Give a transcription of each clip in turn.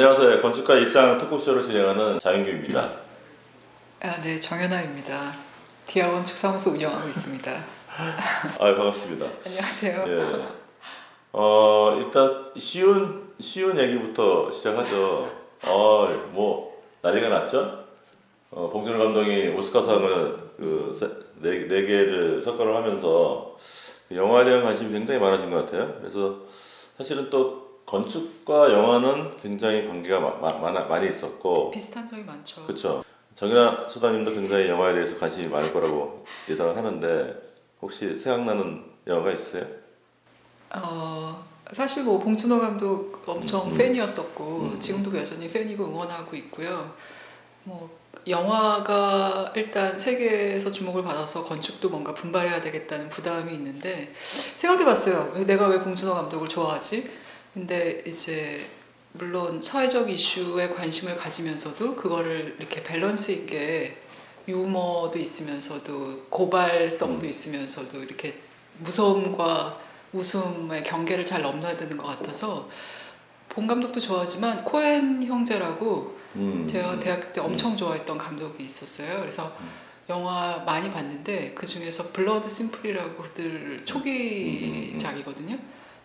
안녕하세요. 건축가 일상 토크쇼를 진행하는 자윤규입니다. 아, 네, 정연아입니다. 디아원 축사무소 운영하고 있습니다. 아 반갑습니다. 안녕하세요. 예. 어 일단 쉬운 쉬운 얘기부터 시작하죠. 어 뭐 난리가 났죠. 어, 봉준호 감독이 오스카상을 그네 네 개를 석권을 하면서 영화에 대한 관심이 굉장히 많아진 것 같아요. 그래서 사실은 또 건축과 영화는 굉장히 관계가 마, 마, 많아, 많이 있었고 비슷한 점이 많죠. 그렇죠. 정연아 소장님도 굉장히 영화에 대해서 관심이 많을 거라고 예상을 하는데 혹시 생각나는 영화가 있어요? 어, 사실 뭐 봉준호 감독 엄청 음, 음. 팬이었었고 음. 지금도 여전히 팬이고 응원하고 있고요. 뭐 영화가 일단 세계에서 주목을 받아서 건축도 뭔가 분발해야 되겠다는 부담이 있는데 생각해봤어요. 왜 내가 왜 봉준호 감독을 좋아하지? 근데 이제 물론 사회적 이슈에 관심을 가지면서도 그거를 이렇게 밸런스 있게 유머도 있으면서도 고발성도 음. 있으면서도 이렇게 무서움과 웃음의 경계를 잘 넘나야 되는 것 같아서 본 감독도 좋아하지만 코엔 형제라고 음. 제가 대학교 때 엄청 좋아했던 감독이 있었어요. 그래서 음. 영화 많이 봤는데 그 중에서 블러드 심플이라고 들 초기작이거든요.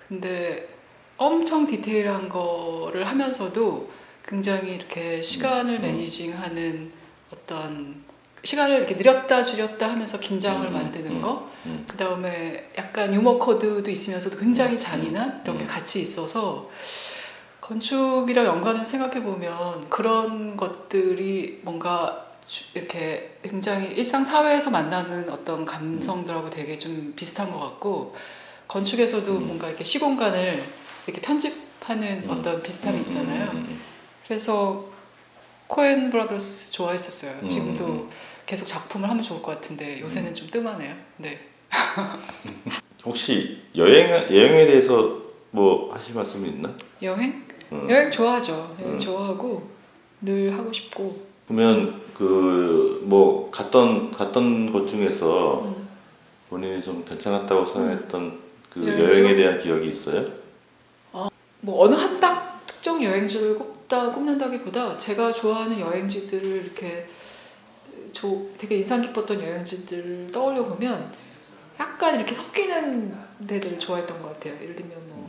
근데 엄청 디테일한 거를 하면서도 굉장히 이렇게 시간을 음. 매니징하는 어떤 시간을 이렇게 늘렸다 줄였다 하면서 긴장을 음, 만드는 음. 거. 음. 그 다음에 약간 유머 코드도 있으면서도 굉장히 잔인한 이런 게 음. 같이 있어서 건축이랑 연관을 생각해 보면 그런 것들이 뭔가 주- 이렇게 굉장히 일상 사회에서 만나는 어떤 감성들하고 되게 좀 비슷한 것 같고 건축에서도 음. 뭔가 이렇게 시공간을 이렇게 편집하는 음. 어떤 비슷함이 음, 있잖아요. 음, 음, 그래서 코엔 브라더스 좋아했었어요. 음, 지금도 음. 계속 작품을 하면 좋을 것 같은데 요새는 좀 뜸하네요. 네. 혹시 여행 여행에 대해서 뭐 하실 말씀이 있나? 여행? 어. 여행 좋아하죠. 여행 음. 좋아하고 늘 하고 싶고. 그러면 그 뭐 갔던 갔던 곳 중에서 음. 본인이 좀 괜찮았다고 생각했던 그 여행지요? 여행에 대한 기억이 있어요? 뭐 어느 한 딱 특정 여행지를 꼽다 꼽는다기보다 제가 좋아하는 여행지들을 이렇게 조, 되게 인상 깊었던 여행지들을 떠올려 보면 약간 이렇게 섞이는 데들을 좋아했던 것 같아요. 예를 들면 뭐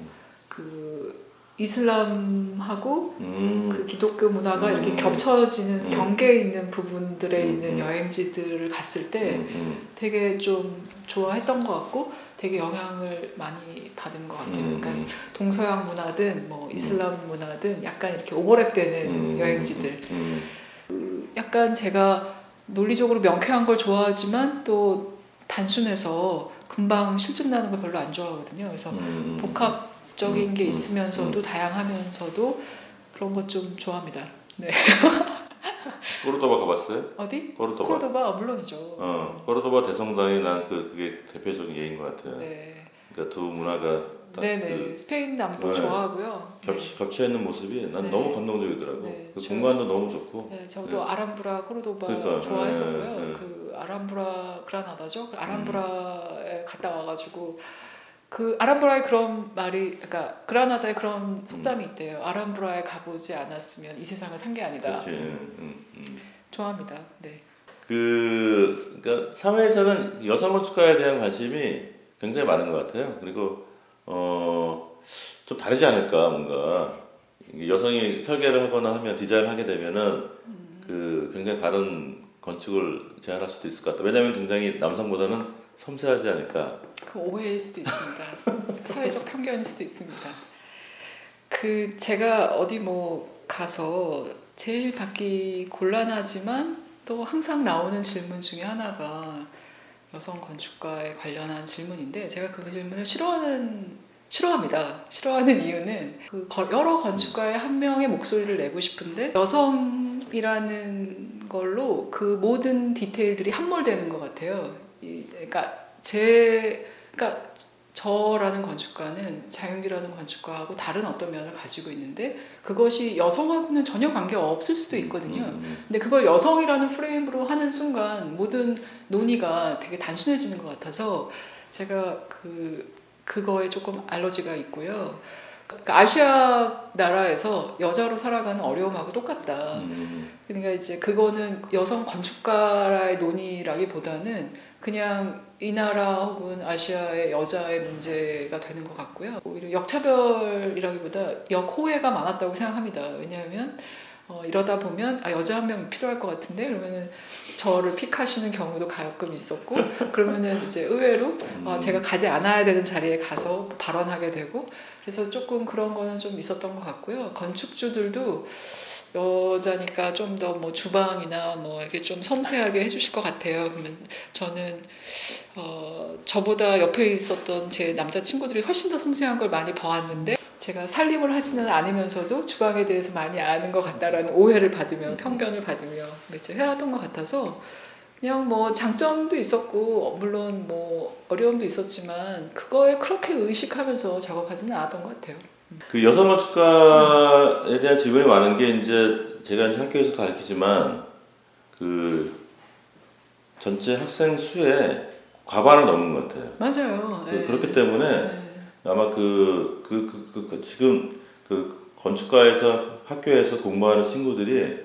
그 이슬람하고 음. 그 기독교 문화가 음. 이렇게 겹쳐지는 음. 경계에 있는 부분들에 음, 있는 음. 여행지들을 갔을 때 음, 음, 되게 좀 좋아했던 것 같고 되게 영향을 많이 받은 것 같아요. 음, 그러니까 음, 동서양 문화든 뭐 이슬람 문화든 약간 이렇게 오버랩되는 음, 여행지들. 음, 약간 제가 논리적으로 명쾌한 걸 좋아하지만 또 단순해서 금방 실증 나는 걸 별로 안 좋아하거든요. 그래서 음, 복합적인 음, 게 음, 있으면서도 다양하면서도 그런 것 좀 좋아합니다. 코르도바 가봤어요? 어디? 코르도바. 코르도바 물론이죠. 어, 코르도바 대성당이 난 그 그게 대표적인 예인 것 같아요. 네. 그러니까 두 문화가 딱 네네 그 스페인 남부 네. 좋아하고요. 겹치, 겹쳐 있는 모습이 난 네. 너무 감동적이더라고. 네, 그 저- 공간도 너무 좋고. 네, 저도 네. 아람브라 코르도바 그러니까, 좋아했었고요. 네, 네. 그 아람브라 그라나다죠. 그 아람브라에 음. 갔다 와가지고 그 아람브라에 그런 말이, 그러니까 그라나다에 그런 속담이 있대요. 아람브라에 가보지 않았으면 이 세상을 산 게 아니다. 그렇지. 응, 응, 응. 좋아합니다. 네. 그 그러니까 사회에서는 여성 건축가에 대한 관심이 굉장히 많은 것 같아요. 그리고 어 좀 다르지 않을까 뭔가 여성이 설계를 하거나 하면 디자인을 하게 되면은 그 굉장히 다른 건축을 제안할 수도 있을 것 같다. 왜냐하면 굉장히 남성보다는 섬세하지 않을까. 그 오해일 수도 있습니다. 사회적 편견일 수도 있습니다. 그 제가 어디 뭐 가서 제일 받기 곤란하지만 또 항상 나오는 질문 중에 하나가 여성 건축가에 관련한 질문인데 제가 그 질문을 싫어하는 싫어합니다. 싫어하는 이유는 그 거- 여러 건축가의 한 명의 목소리를 내고 싶은데 여성이라는 걸로 그 모든 디테일들이 함몰되는 것 같아요. 이, 그러니까 제 그러니까 저라는 건축가는 자윤기라는 건축가하고 다른 어떤 면을 가지고 있는데 그것이 여성하고는 전혀 관계 없을 수도 있거든요. 음, 음, 근데 그걸 여성이라는 프레임으로 하는 순간 모든 논의가 되게 단순해지는 것 같아서 제가 그 그거에 조금 알러지가 있고요. 그러니까 아시아 나라에서 여자로 살아가는 어려움하고 똑같다. 음, 그러니까 이제 그거는 여성 건축가의 논의라기보다는 그냥 이 나라 혹은 아시아의 여자의 문제가 되는 것 같고요. 오히려 역차별이라기보다 역호해가 많았다고 생각합니다. 왜냐하면 어, 이러다 보면 아, 여자 한 명이 필요할 것 같은데 그러면은 저를 픽하시는 경우도 가끔 있었고 그러면은 이제 의외로 어, 제가 가지 않아야 되는 자리에 가서 발언하게 되고 그래서 조금 그런 거는 좀 있었던 것 같고요. 건축주들도 여자니까 좀 더 뭐 주방이나 뭐 이렇게 좀 섬세하게 해주실 것 같아요. 그러면 저는 어, 저보다 옆에 있었던 제 남자 친구들이 훨씬 더 섬세한 걸 많이 봐왔는데 제가 살림을 하지는 않으면서도 주방에 대해서 많이 아는 것 같다라는 오해를 받으며 편견을 받으며 그렇죠 해왔던 것 같아서 그냥 뭐 장점도 있었고 물론 뭐 어려움도 있었지만 그거에 그렇게 의식하면서 작업하지는 않았던 것 같아요. 그 여성 건축가에 대한 질문이 많은 게 이제 제가 이제 학교에서도 가르치지만 그 전체 학생 수의 과반을 넘는 것 같아요. 맞아요. 그- 네. 그렇기 때문에 네. 아마 그, 그, 그, 그, 그 지금 그 건축가에서 학교에서 공부하는 친구들이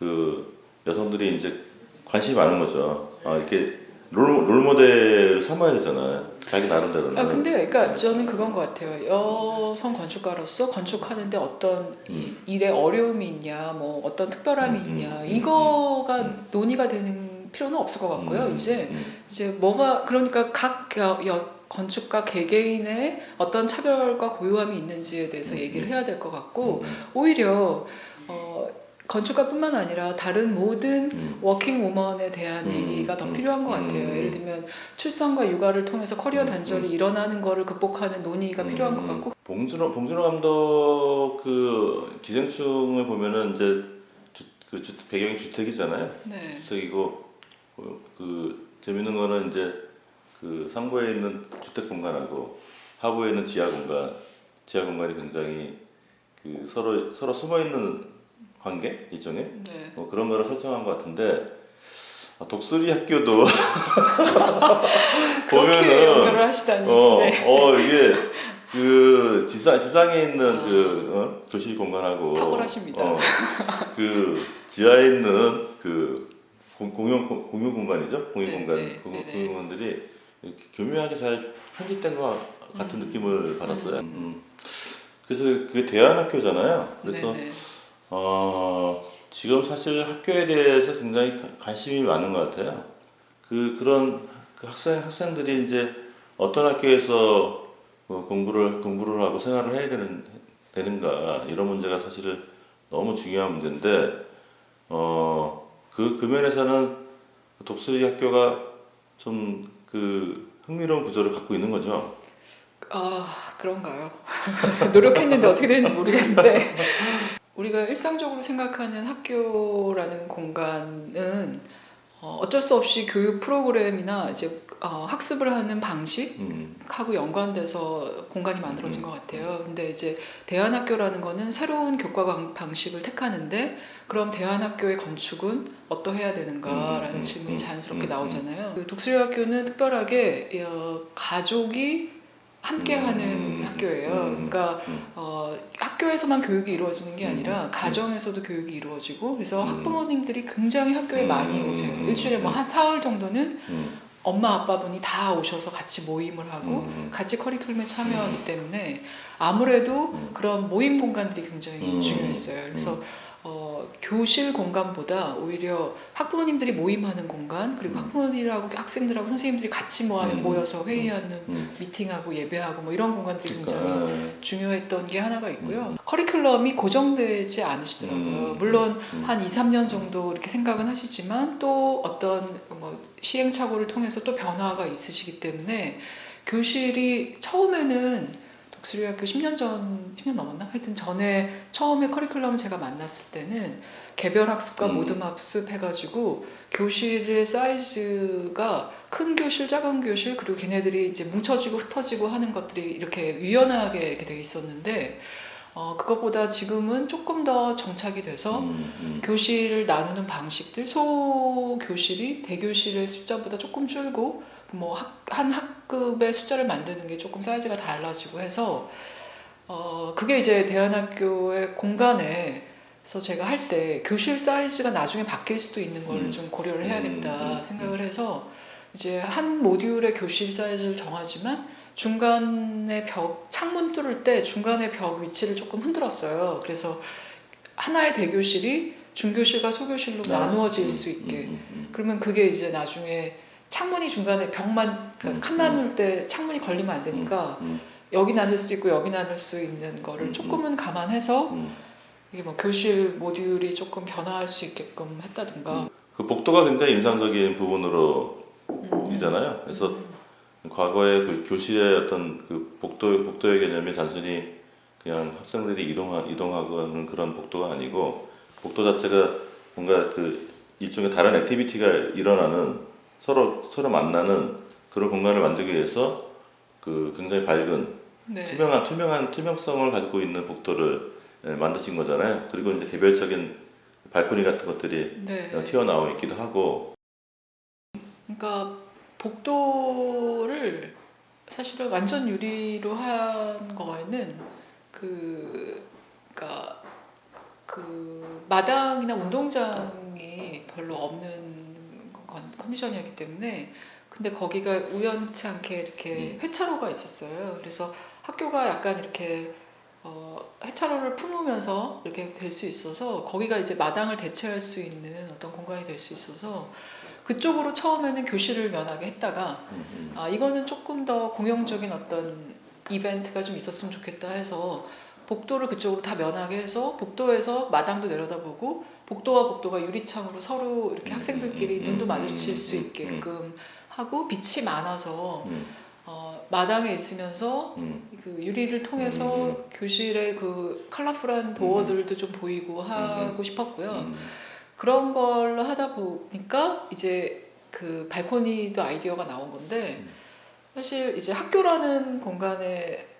그 여성들이 이제 관심이 많은 거죠. 아, 이렇게 롤, 롤 모델을 삼아야 되잖아요. 자기 나름대로는. 아 근데 그러니까 저는 그건 것 같아요. 여성 건축가로서 건축하는데 어떤 이 일에 어려움이 있냐, 뭐 어떤 특별함이 음, 음, 있냐, 음, 이거가 음. 논의가 되는 필요는 없을 것 같고요. 음, 이제 음, 이제 뭐가 그러니까 각 여, 여- 건축가 개개인의 어떤 차별과 고유함이 있는지에 대해서 음, 얘기를 음. 해야 될 것 같고 음, 오히려 어, 건축가뿐만 아니라 다른 모든 음, 워킹 우먼에 대한 음, 얘기가 더 음, 필요한 것 같아요. 음. 예를 들면 출산과 육아를 통해서 커리어 음, 단절이 일어나는 거를 극복하는 논의가 필요한 것 음, 같고 봉준호 봉준호 감독 그 기생충을 보면은 이제 주, 그 주, 배경이 주택이잖아요. 네. 주택이고 그, 그 재밌는 거는 이제 그 상부에 있는 주택 공간하고 하부에 있는 지하 공간, 지하 공간이 굉장히 그 서로 서로 숨어 있는 관계 일종의 네. 뭐 그런 거를 설정한 것 같은데 아, 독수리 학교도 하시다니. 어, 네. 어 이게 그 지상 지상에 있는 아. 그 어? 교실 공간하고 탁월하십니다. 어, 그 지하에 있는 그 공, 공용 공- 공용 공간이죠 공용 네, 공간 네, 공용, 네, 네. 공용 공간들이 교묘하게 잘 편집된 것 같은 음. 느낌을 받았어요. 음. 그래서 그게 대안학교잖아요. 그래서 네, 네. 어, 지금 사실 학교에 대해서 굉장히 가- 관심이 많은 것 같아요. 그 그런 그 학생 학생들이 이제 어떤 학교에서 어, 공부를 공부를 하고 생활을 해야 되는 되는가 이런 문제가 사실은 너무 중요한 문제인데 어 그 그 면에서는 독수리 학교가 좀 그 흥미로운 구조를 갖고 있는 거죠. 아 그런가요? 노력했는데 어떻게 되는지 모르겠는데 우리가 일상적으로 생각하는 학교라는 공간은 어, 어쩔 수 없이 교육 프로그램이나 이제 어, 학습을 하는 방식 음, 하고 연관돼서 공간이 만들어진 음. 것 같아요. 근데 이제 대안학교라는 거는 새로운 교과 방- 방식을 택하는데 그럼 대안학교의 건축은 어떠해야 되는가라는 음, 음, 질문이 음, 자연스럽게 음, 나오잖아요. 그 독수리 학교는 특별하게 어, 가족이 함께하는 음, 학교예요. 음, 그러니까 음. 어, 학교에서만 교육이 이루어지는 게 아니라 음, 가정에서도 교육이 이루어지고 그래서 음. 학부모님들이 굉장히 학교에 음, 많이 오세요. 음, 일주일에 뭐 음. 한 사흘 정도는 음, 엄마 아빠분이 다 오셔서 같이 모임을 하고 음. 같이 커리큘럼에 참여하기 때문에 아무래도 음. 그런 모임 공간들이 굉장히 음. 중요했어요. 그래서 어, 교실 공간보다 오히려 학부모님들이 모임하는 공간 그리고 음. 학부모님하고 학생들하고 선생님들이 같이 모아, 음. 모여서 회의하는 음. 미팅하고 예배하고 뭐 이런 공간들이 굉장히 그러니까, 중요했던 게 하나가 있고요. 음. 커리큘럼이 고정되지 않으시더라고요. 음. 물론 음. 한 2, 3년 정도 이렇게 생각은 하시지만 또 어떤 뭐 시행착오를 통해서 또 변화가 있으시기 때문에 교실이 처음에는 독수리학교 10년 전, 10년 넘었나? 하여튼 전에 처음에 커리큘럼을 제가 만났을 때는 개별 학습과 음. 모듬 학습 해가지고 교실의 사이즈가 큰 교실, 작은 교실 그리고 걔네들이 이제 뭉쳐지고 흩어지고 하는 것들이 이렇게 유연하게 이렇게 돼 있었는데 어, 그것보다 지금은 조금 더 정착이 돼서 음, 음. 교실을 나누는 방식들 소 교실이 대교실의 숫자보다 조금 줄고 뭐 한 학 급의 숫자를 만드는 게 조금 사이즈가 달라지고 해서 어, 그게 이제 대안학교의 공간에서 제가 할 때 교실 사이즈가 나중에 바뀔 수도 있는 걸 음. 좀 고려를 해야겠다 음, 음, 생각을 해서 이제 한 모듈의 교실 사이즈를 정하지만 중간에 벽 창문 뚫을 때 중간에 벽 위치를 조금 흔들었어요. 그래서 하나의 대교실이 중교실과 소교실로 나누어질 수 있게. 음, 음, 그러면 그게 이제 나중에 창문이 중간에 벽만 그러니까 음, 칸 나눌 때 창문이 걸리면 안 되니까 음, 여기 나눌 수도 있고 여기 나눌 수 있는 거를 음, 조금은 감안해서 음. 이게 뭐 교실 모듈이 조금 변화할 수 있게끔 했다든가. 그 복도가 굉장히 인상적인 부분으로 음. 이잖아요. 그래서 음. 과거에 그 교실의 어떤 그 복도 복도의 개념이 단순히 그냥 학생들이 이동하 이동하는 그런 복도가 아니고 복도 자체가 뭔가 그 일종의 다른 액티비티가 일어나는 서로 서로 만나는 그런 공간을 만들기 위해서 그 굉장히 밝은 네. 투명한 투명한 투명성을 가지고 있는 복도를 예, 만드신 거잖아요. 그리고 이제 개별적인 발코니 같은 것들이 네. 튀어나와 있기도 하고 그러니까 복도를 사실은 완전 유리로 한 거에는 그 그러니까 그 마당이나 운동장이 별로 없는 건- 컨디션이었기 때문에 근데 거기가 우연치 않게 이렇게 회차로가 있었어요. 그래서 학교가 약간 이렇게 어, 회차로를 품으면서 이렇게 될 수 있어서 거기가 이제 마당을 대체할 수 있는 어떤 공간이 될 수 있어서 그쪽으로 처음에는 교실을 면하게 했다가 음, 음. 아 이거는 조금 더 공용적인 어떤 이벤트가 좀 있었으면 좋겠다 해서 복도를 그쪽으로 다 면하게 해서 복도에서 마당도 내려다보고 복도와 복도가 유리창으로 서로 이렇게 음, 학생들끼리 음, 눈도 음, 마주칠 음, 수 음, 있게끔 하고 빛이 많아서 음, 어, 마당에 있으면서 음. 그 유리를 통해서 음, 교실의 그 컬러풀한 도어들도 좀 보이고 하고 싶었고요. 음. 그런 걸로 하다 보니까 이제 그 발코니도 아이디어가 나온 건데 음. 사실 이제 학교라는 공간에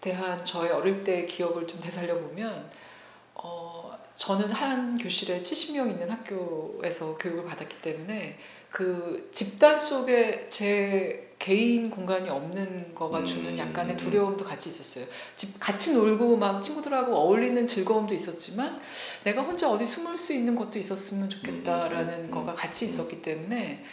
대한 저의 어릴 때 기억을 좀 되살려 보면 어 저는 한 교실에 70명 있는 학교에서 교육을 받았기 때문에 그 집단 속에 제 개인 공간이 없는 거가 주는 음. 약간의 두려움도 같이 있었어요. 집 같이 놀고 막 친구들하고 어울리는 즐거움도 있었지만 내가 혼자 어디 숨을 수 있는 곳도 있었으면 좋겠다라는 음, 음, 거가 음, 같이 음. 있었기 때문에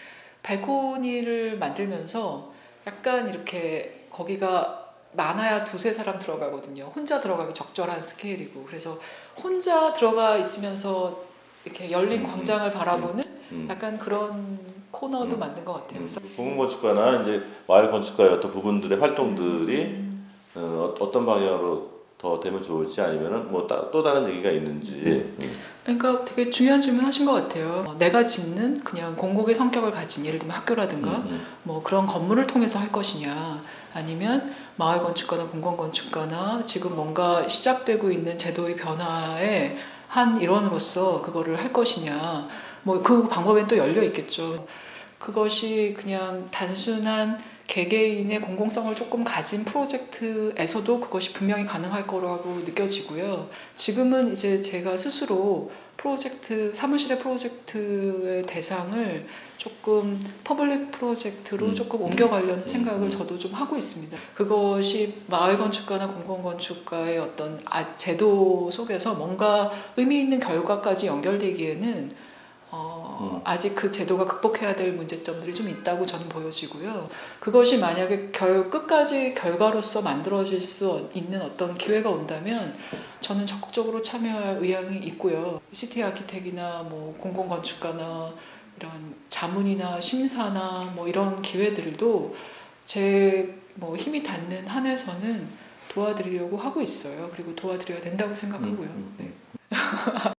발코니를 만들면서 약간 이렇게 거기가 많아야 두세 사람 들어가거든요. 혼자 들어가기 적절한 스케일이고 그래서 혼자 들어가 있으면서 이렇게 열린 음, 광장을 바라보는 음. 약간 그런 코너도 음. 만든 것 같아요. 그래서 공공건축가나 이제 마을 건축가의 어떤 부분들의 활동들이 음, 어, 어떤 방향으로 더 되면 좋을지 아니면은 뭐 또 다른 얘기가 있는지 음. 그러니까 되게 중요한 질문 하신 것 같아요. 어, 내가 짓는 그냥 공공의 성격을 가진 예를 들면 학교라든가 음, 뭐 그런 건물을 통해서 할 것이냐 아니면 마을 건축가나 공공 건축가나 지금 뭔가 시작되고 있는 제도의 변화에 한 일원으로서 그거를 할 것이냐 뭐 그 방법엔 또 열려 있겠죠. 그것이 그냥 단순한 개개인의 공공성을 조금 가진 프로젝트에서도 그것이 분명히 가능할 거라고 느껴지고요. 지금은 이제 제가 스스로 프로젝트 사무실의 프로젝트의 대상을 조금 퍼블릭 프로젝트로 음. 조금 옮겨가려는 음. 생각을 음. 저도 좀 하고 있습니다. 그것이 마을 건축가나 공공 건축가의 어떤 아, 제도 속에서 뭔가 의미 있는 결과까지 연결되기에는 어, 음. 아직 그 제도가 극복해야 될 문제점들이 좀 있다고 저는 보여지고요. 그것이 만약에 결, 끝까지 결과로서 만들어질 수 있는 어떤 기회가 온다면 저는 적극적으로 참여할 의향이 있고요. 시티 아키텍이나 뭐 공공건축가나 이런 자문이나 심사나 뭐 이런 기회들도 제 뭐 힘이 닿는 한에서는 도와드리려고 하고 있어요. 그리고 도와드려야 된다고 생각하고요. 음, 음, 네.